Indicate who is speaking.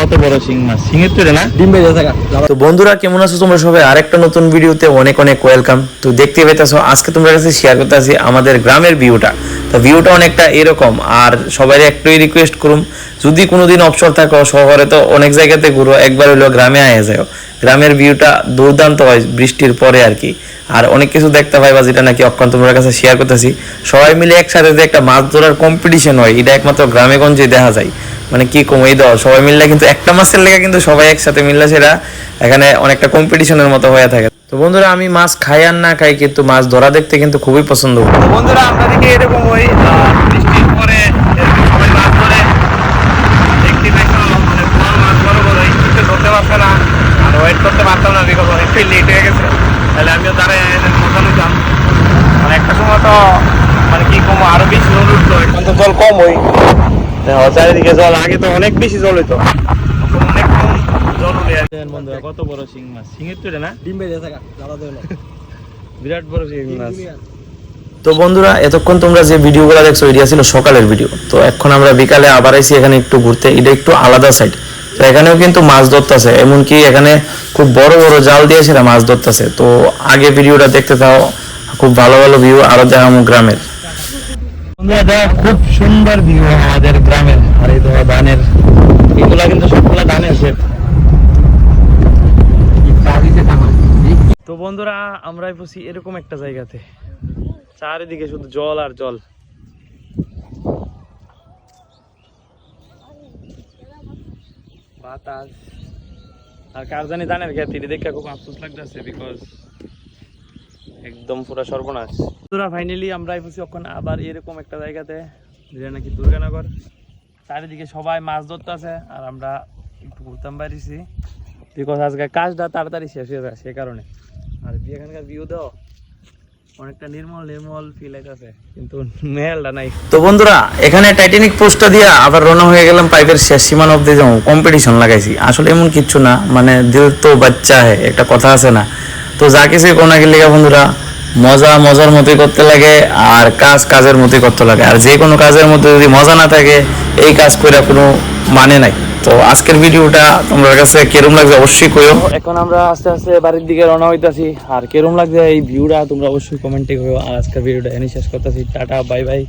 Speaker 1: কত বড় শিং মাছ? শিঙের তো না?
Speaker 2: ডিম বেজে থাকা
Speaker 3: তো বন্ধুরা কেমন আছো তোমরা সবাই? আরেকটা নতুন ভিডিওতে অনেক অনেক ওয়েলকাম তো দেখতে পেতেছো আজকে তোমরা কাছে শেয়ার করতে আছি আমাদের গ্রামের ভিউটা তো ভিউটা অনেকটা এরকম আর সবাই একটাই রিকোয়েস্ট করুম যদি কোনোদিন অবসর থাকো শহরে তো অনেক জায়গাতে ঘুরো একবার হইল গ্রামে আয়ে যাও। গ্রামের ভিউটা দুর্দান্ত হয় বৃষ্টির পরে আর কি। আর অনেক কিছু দেখতে পাই বা যেটা নাকি অক্ষণ তোমার কাছে শেয়ার করতেছি সবাই মিলে একসাথে যে একটা মাছ ধরার কম্পিটিশন হয় এটা একমাত্র গ্রামে গঞ্জে দেখা যায়। মানে কি কমই দাও সবাই মিললে কিন্তু একটা মাছের লেগে কিন্তু সবাই একসাথে মিললে সেটা এখানে অনেকটা কম্পিটিশনের মতো হয়ে থাকে। তো বন্ধুরা, আমি মাছ খাই আর না খাই কিন্তু মাছ ধরা দেখতে কিন্তু খুবই পছন্দ করি।
Speaker 1: বন্ধুরা দেখি এরকম ওই মানে ধরতে না। আর ওয়েট করতে পারতাম না লেট হয়ে গেছে। তাহলে মানে একটা সময় তো মানে কি কম, আরও বেশি উঠতো এখন তো জল কম দেখো চারিদিকে জল আগে তো অনেক বেশি জল হইতো। অনেক জল উঠে বন্ধুরা কত বড় শিং মাছ? শিঙের তো না?
Speaker 2: ডিম বেজে থাকা জ্বালা দেবে না।
Speaker 1: বিরাট বড় শিং মাছ।
Speaker 3: তো বন্ধুরা এতক্ষণ তোমরা যে ভিডিও ভিডিওগুলো দেখছ এটা ছিল সকালের ভিডিও। তো এখন আমরা বিকালে আবার আইছি এখানে একটু ঘুরতে। এটা একটু আলাদা সাইড তো এখানেও কিন্তু মাছ ধরতেছে এমনকি এখানে খুব বড় বড় জাল দিয়ে সেটা মাছ ধরতেছে। তো আগে ভিডিওটা দেখতে থাও খুব ভালো ভালো ভিউ আরও দেখামো গ্রামের।
Speaker 1: খুব সুন্দর ভিউ আমাদের গ্রামের আর এই ধরো ধানের এগুলা কিন্তু সবগুলা ধানের শেপ তো বন্ধুরা, আমরাই বসি এরকম একটা জায়গাতে। চারিদিকে শুধু জল আর জল। বাতাস। আর কার জানি ধানের এটি দেখে খুব আফসোস লাগতেছে বিকজ একদম পুরো সর্বনাশ। বন্ধুরা ফাইনালি আমরা এসেছি এখন আবার এরকম একটা জায়গাতে যেটা নাকি দুর্গানগর। চারিদিকে সবাই মাছ ধরতে আছে আর আমরা একটু ঘুরতাম পারিছি বিকজ আজকে কাজটা তাড়াতাড়ি শেষ হয়ে যায় সে কারণে। আর এখানকার ভিউ দাও অনেকটা নির্মল নির্মল ফিল আছে কিন্তু মেলটা নাই।
Speaker 3: তো বন্ধুরা এখানে টাইটানিক পোস্টটা দিয়ে আবার রওনা হয়ে গেলাম পাইপের শেষ সীমান অব্দি কম্পিটিশন লাগাইছি। আসলে এমন কিচ্ছু না মানে দিল তো বাচ্চা হে একটা কথা আছে না। তো যা কিছু কোনো গেলে বন্ধুরা, মজা মজার মতোই করতে লাগে আর কাজ কাজের মতোই করতে লাগে। আর যে কোনো কাজের মধ্যে যদি মজা না থাকে, এই কাজ করে কোনো মানে নাই। তো আজকের ভিডিওটা তোমার কাছে কেরম লাগছে অবশ্যই কইও।
Speaker 1: এখন আমরা আস্তে আস্তে বাড়ির দিকে রওনা হইতাছি। আর কেরম লাগছে এই ভিউটা তোমরা অবশ্যই কমেন্টে করো আর আজকের ভিডিওটা এনে শেষ করতেছি। Tata, bye bye.